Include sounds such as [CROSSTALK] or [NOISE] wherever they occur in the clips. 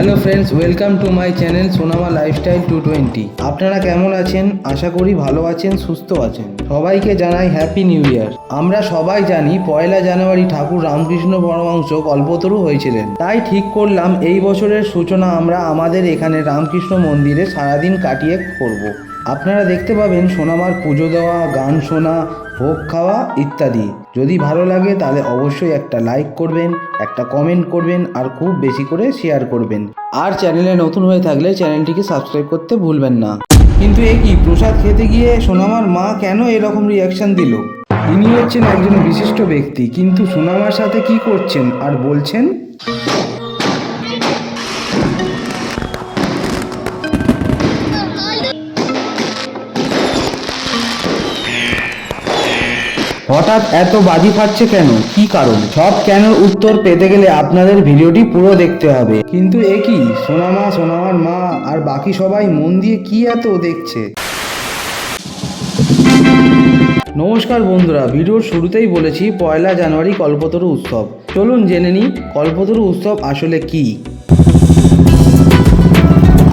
Hello friends welcome to my channel Sonama lifestyle two twenty আপনারা কেমন আছেন? আশা করি ভালো আছেন, সুস্থ আছেন। সবাইকে জানাই হ্যাপি নিউ ইয়ার আমরা সবাই জানি পয়লা জানুয়ারি ঠাকুর রামকৃষ্ণ পরমাংশ কল্পতরু হয়েছিলেন। তাই ঠিক করলাম, এই বছরের সূচনা আমরা আমাদের এখানে রামকৃষ্ণ মন্দিরে সারাদিন কাটিয়ে করব। আপনারা দেখতে পাবেন সোনামার পুজো দেওয়া, গান শোনা, ভোগ খাওয়া ইত্যাদি। যদি ভালো লাগে তাহলে অবশ্যই একটা লাইক করবেন, একটা কমেন্ট করবেন আর খুব বেশি করে শেয়ার করবেন। আর চ্যানেলে নতুন হয়ে থাকলে চ্যানেলটিকে সাবস্ক্রাইব করতে ভুলবেন না। কিন্তু এ কি, প্রসাদ খেতে গিয়ে সোনামার মা কেন এরকম রিয়াকশন দিল? তিনি হচ্ছেন একজন বিশিষ্ট ব্যক্তি, কিন্তু সোনামার সাথে কি করছেন আর বলছেন? হঠাৎ এত বাজি ফাটছে কেন? কি কারণ? সব কেন উত্তর পেতে গেলে আপনাদের ভিডিওটি পুরো দেখতে হবে। কিন্তু এ কি? সোনামা সোনামার মা, আর বাকি সবাই মন দিয়ে কি এত দেখছে? নমস্কার বন্ধুরা, ভিডিওর শুরুতেই বলেছি পয়লা জানুয়ারি কল্পতরু উৎসব। চলুন জেনে নিই কল্পতরু উৎসব আসলে কি।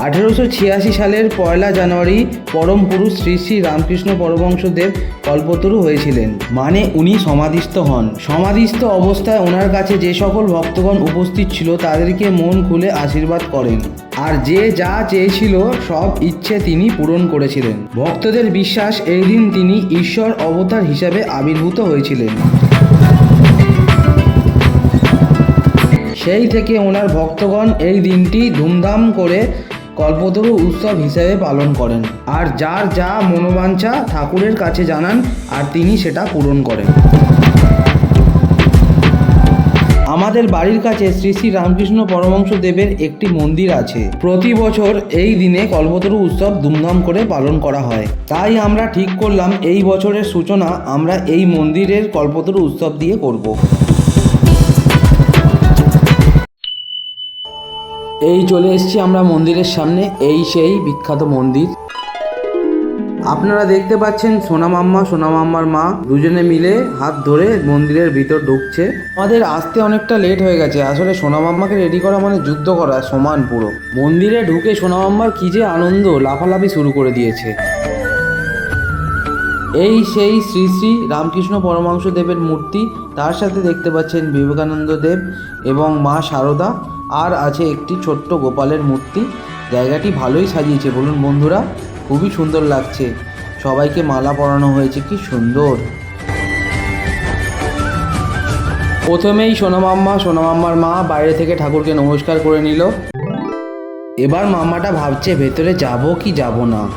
আঠেরোশো ছিয়াশি সালের পয়লা জানুয়ারি পরম পুরুষ শ্রী শ্রী রামকৃষ্ণ পরমহংসদেব কল্পতরু হয়েছিলেন। মানে উনি সমাধিস্থ হন। সমাধিস্থ অবস্থায় ওনার কাছে যে সকল ভক্তগণ উপস্থিত ছিল তাদেরকে মন খুলে আশীর্বাদ করেন। আর যে যা চেয়েছিল সব ইচ্ছে তিনি পূরণ করেছিলেন। ভক্তদের বিশ্বাস এই দিন তিনি ঈশ্বর অবতার হিসাবে আবির্ভূত হয়েছিলেন। সেই থেকে ওনার ভক্তগণ এই দিনটি ধুমধাম করে কল্পতরু উৎসব হিসেবে পালন করেন। আর যার যা মনোবাঞ্ছা ঠাকুরের কাছে জানান, আর তিনি সেটা পূরণ করেন। আমাদের বাড়ির কাছে শ্রী শ্রী রামকৃষ্ণ পরমহংস দেবের একটি মন্দির আছে। প্রতি বছর এই দিনে কল্পতরু উৎসব ধুমধাম করে পালন করা হয়। তাই আমরা ঠিক করলাম, এই বছরের সূচনা আমরা এই মন্দিরের কল্পতরু উৎসব দিয়ে করব। এই চলে এসেছি আমরা মন্দিরের সামনে, এই সেই বিখ্যাত মন্দির। আপনারা দেখতে পাচ্ছেন সোনামাম্মা সোনামাম্মার মা, দুজনে মিলে হাত ধরে মন্দিরের ভিতর ঢুকছে। আমাদের আসতে অনেকটা লেট হয়ে গেছে, আসলে সোনামাম্মাকে রেডি করা মানে যুদ্ধ করা সমান পুরো। মন্দিরে ঢুকে সোনামাম্মার কি যে আনন্দ, লাফালাফি শুরু করে দিয়েছে। এই সেই শ্রী শ্রী রামকৃষ্ণ পরমাংশ দেবের মূর্তি, তার সাথে দেখতে পাচ্ছেন বিবেকানন্দ দেব এবং মা শারদা আর আছে একটি ছোট্ট গোপালের মূর্তি। জায়গাটি ভালোই সাজিয়েছে, বলুন বন্ধুরা, খুবই সুন্দর লাগছে। সবাইকে মালা পরানো হয়েছে, কি সুন্দর। প্রথমেই সোনামাম্মা সোনামাম্মার মা বাইরে থেকে ঠাকুরকে নমস্কার করে নিল। এবার মাম্মাটা ভাবছে, ভেতরে যাব কি যাব না?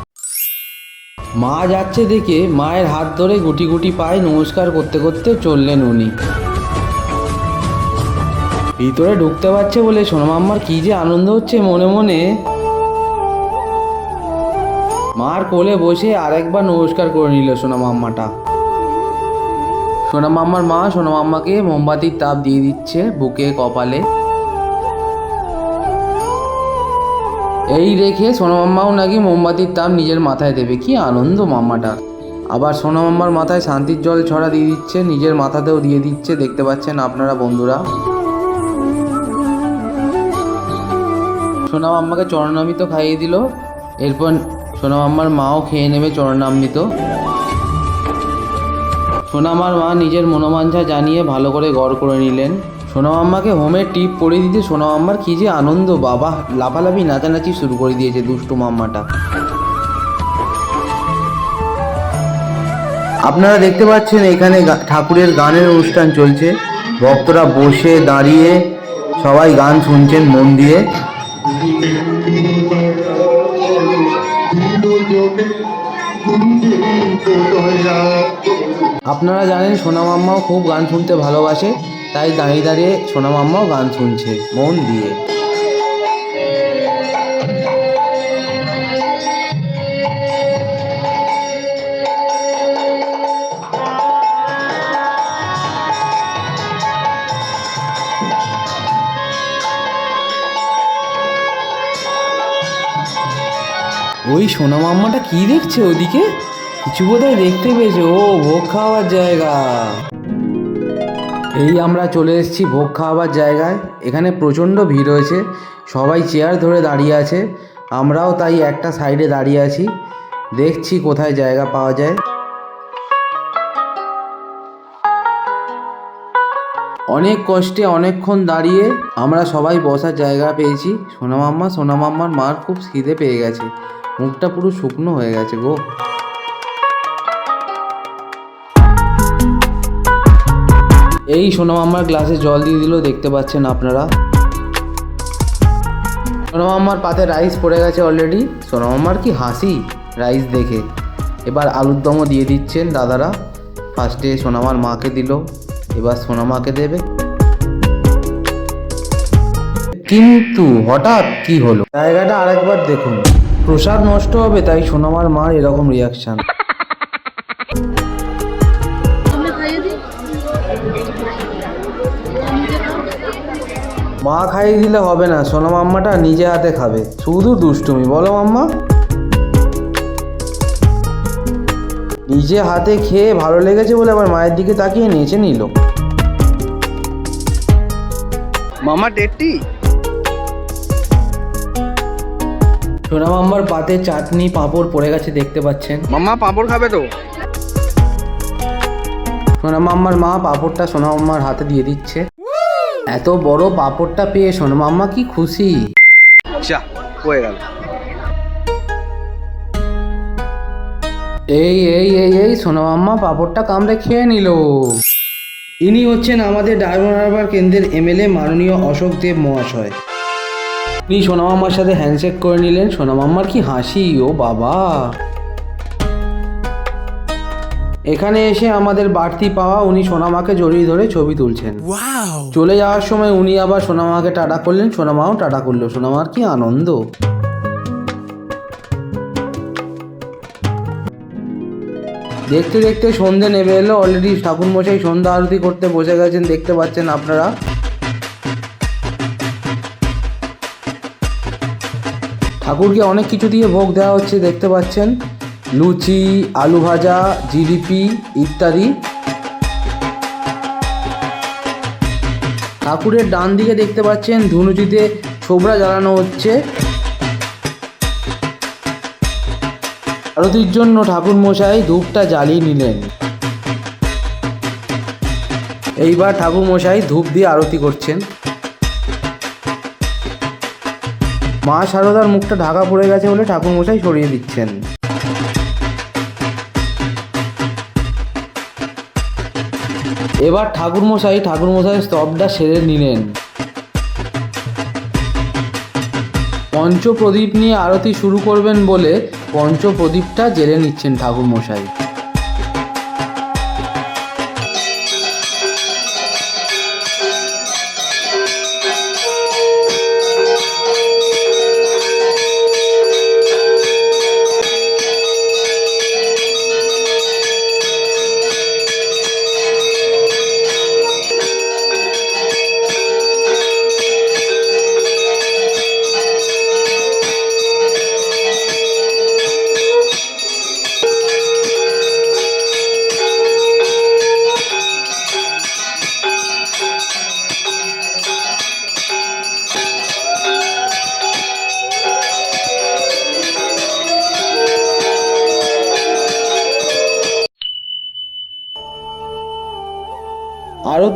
মা যাচ্ছে দেখে, মায়ের হাত ধরে গুটি গুটি পায়ে নমস্কার করতে করতে চললেন উনি। ভিতরে ঢুকতে পারছে বলে সোনামাম্মার কি যে আনন্দ হচ্ছে মনে মনে। মার কোলে বসে আরেকবার নমস্কার করে নিল সোনামাম্মাটা সোনামাম্মার মা সোনামাম্মাকে মোমবাতির তাপ দিয়ে দিচ্ছে বুকে, কপালে। এই রেখে সোনামাম্মাও নাকি মোমবাতির তাপ নিজের মাথায় দেবে। কি আনন্দ মাম্মাটা আবার সোনামাম্মার মাথায় শান্তির জল ছড়া দিয়ে দিচ্ছে, নিজের মাথাতেও দিয়ে দিচ্ছে। দেখতে পাচ্ছেন আপনারা বন্ধুরা। সোনামাম্মাকে চরণামৃত খাইয়ে দিল। এরপর সোনামাম্মার মাও খেয়ে নেবে চরণামৃত। সোনামার মা নিজের মনোবাঞ্ছা জানিয়ে ভালো করে গড় করে নিলেন। সোনামাম্মাকে হোমের টিপ পরিয়ে দিতে সোনামাম্মার কী যে আনন্দ, বাবা! লাফালাফি, নাচানাচি শুরু করে দিয়েছে দুষ্টু মাম্মাটা। আপনারা দেখতে পাচ্ছেন এখানে ঠাকুরের গানের অনুষ্ঠান চলছে। ভক্তরা বসে দাঁড়িয়ে সবাই গান শুনছেন মন দিয়ে। আপনারা জানেন সোনা মাম্মাও খুব গান শুনতে ভালোবাসে, তাই দাঁড়িয়ে দাঁড়িয়ে সোনা মাম্মাও গান শুনছে, মন দিয়ে। ওই সোনা মাম্মাটা কি দেখছে ওদিকে? কিছু বোধহয় দেখতে পেয়েছে, ও ভোগ খাওয়ার জায়গা। এই আমরা চলে এসেছি ভোগ খাওয়াবার জায়গায়, এখানে প্রচণ্ড ভিড় হয়েছে সবাই চেয়ার ধরে দাঁড়িয়ে আছে, আমরাও তাই একটা সাইডে দাঁড়িয়ে আছি, দেখছি কোথায় জায়গা পাওয়া যায়। অনেক কষ্টে অনেকক্ষণ দাঁড়িয়ে আমরা সবাই বসার জায়গা পেয়েছি সোনামাম্মা সোনামাম্মার মার খুব খিদে পেয়ে গেছে। মুখটা পুরো শুকনো হয়ে গেছে গো। এই সোনামাম্মার গ্লাসে জল দিয়ে দিল দেখতে পাচ্ছেন আপনারা। সোনামাম্মার পাতে রাইস পড়ে গেছে অলরেডি সোনামাম্মার কি হাসি? রাইস দেখে। এবার আলুর দমও দিয়ে দিচ্ছেন দাদারা। ফার্স্টে সোনামার মাকে দিল। এবার সোনামাকে দেবে। কিন্তু হঠাৎ কি হলো? জায়গাটা আরেকবার দেখুন। প্রসাদ নষ্ট হবে, তাই সোনামার মার এরকম রিয়াকশন মা খাইয়ে দিলে হবে না, সোনা মাম্মাটা নিজে হাতে খাবে। শুধু দুষ্টুমি, বলো মাম্মা। নিজে হাতে খেয়ে ভালো লেগেছে বলে আবার মায়ের দিকে তাকিয়ে নেচে নিল। মামা ডেটটি সোনা মাম্মার পাতে চাটনি পাঁপড় পড়ে গেছে দেখতে পাচ্ছেন। মামা পাঁপড় খাবে তো? সোনা মাম্মার মা পাঁপড়টা সোনা মাম্মার হাতে দিয়ে দিচ্ছে। এত বড় পাঁপড়টা পেয়ে সোনা মাম্মা কি খুশি? যা হয়ে গেল। এই এই এই এই সোনা মাম্মা পাঁপড়টা কামড়ে খেয়ে নিল। ইনি হচ্ছেন আমাদের ডায়মন্ড হারবার কেন্দ্রের এমএলএ মাননীয় অশোক দেব মহাশয়। ইনি সোনা মাম্মার সাথে হ্যান্ডশেক করে নিলেন সোনা মাম্মার কি হাসি? ও বাবা। এখানে এসে আমাদের বাড়তি পাওয়া উনি সোনামাকে জড়িয়ে ধরে ছবি তুলছেন। চলে যাওয়ার সময় উনি আবার সোনামাকে টাটা করলেন সোনামাও টাটা করল সোনামার কি আনন্দ। দেখতে দেখতে সন্ধে নেমে এলো অলরেডি ঠাকুর মশাই সন্ধ্যা আরতি করতে বসে গেছেন দেখতে পাচ্ছেন আপনারা। ঠাকুরকে অনেক কিছু দিয়ে ভোগ দেওয়া হচ্ছে, দেখতে পাচ্ছেন। লুচি, আলু ভাজা, জিলিপি ইত্যাদি। ঠাকুরের ডান দিকে দেখতে পাচ্ছেন ধুনুচিতে ছোবড়া জ্বালানো হচ্ছে। আরতির জন্য ঠাকুর মশাই ধূপটা জ্বালিয়ে নিলেন। এইবার ঠাকুর মশাই ধূপ দিয়ে আরতি করছেন। মা শারদার মুখটা ঢাকা পড়ে গেছে বলে ঠাকুর মশাই সরিয়ে দিচ্ছেন। এবার ঠাকুর মশাই ঠাকুর মশাই স্তবটা সেরে নিলেন। পঞ্চপ্রদীপ নিয়ে আরতি শুরু করবেন বলে পঞ্চপ্রদীপটা জেলে নিচ্ছেন ঠাকুর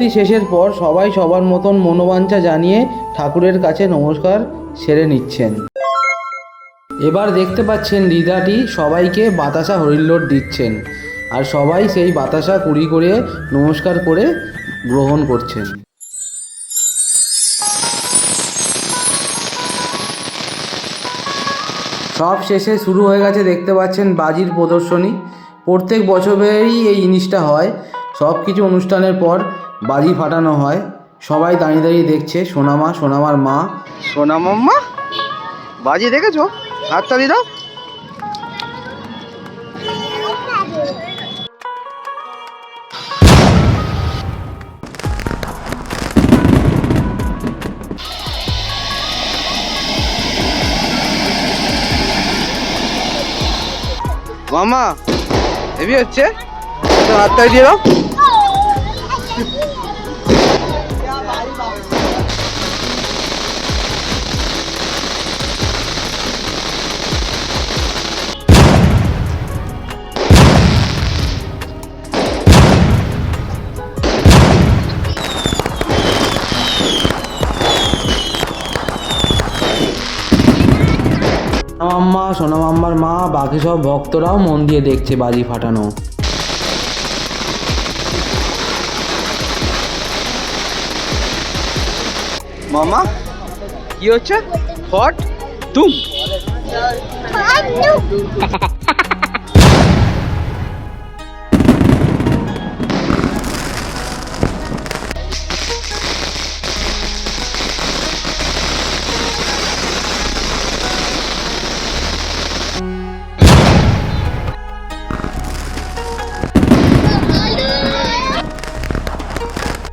আরতি শেষের পর সবাই সবার মতন মনোবাঞ্ছা জানিয়ে ঠাকুরের কাছে নমস্কার সেরে নিচ্ছেন। এবার দেখতে পাচ্ছেন দিদাটি সবাইকে বাতাসা হরিল্লোট দিচ্ছেন আর সবাই সেই বাতাসা কুড়ি করে নমস্কার করে গ্রহণ করছেন। সব শেষে শুরু হয়ে গেছে দেখতে পাচ্ছেন বাজির প্রদর্শনী। প্রত্যেক বছরেরই এই জিনিসটা হয়। সব কিছু অনুষ্ঠানের পর বাজি ফাটানো হয়। সবাই দাঁড়িয়ে দাঁড়িয়ে দেখছে, সোনামা, সোনামার মা। সোনা মাম্মা? বাজি দেখেছ? হাততালি দাও। মামা হেভি হচ্ছে। হাততালি দিয়ে দাও। বাকি সব ভক্তরাও মন দিয়ে দেখছে বাজি ফাটানো। মামা কি হচ্ছে? হট তুম [LAUGHS] [LAUGHS]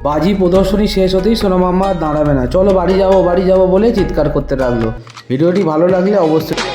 বাজি প্রদর্শনী শেষ হতেই সোনা মাম্মা দাঁড়াবে না। চলো বাড়ি যাব বাড়ি যাব বলে চিৎকার করতে লাগল। ভিডিওটি ভালো লাগলে অবশ্যই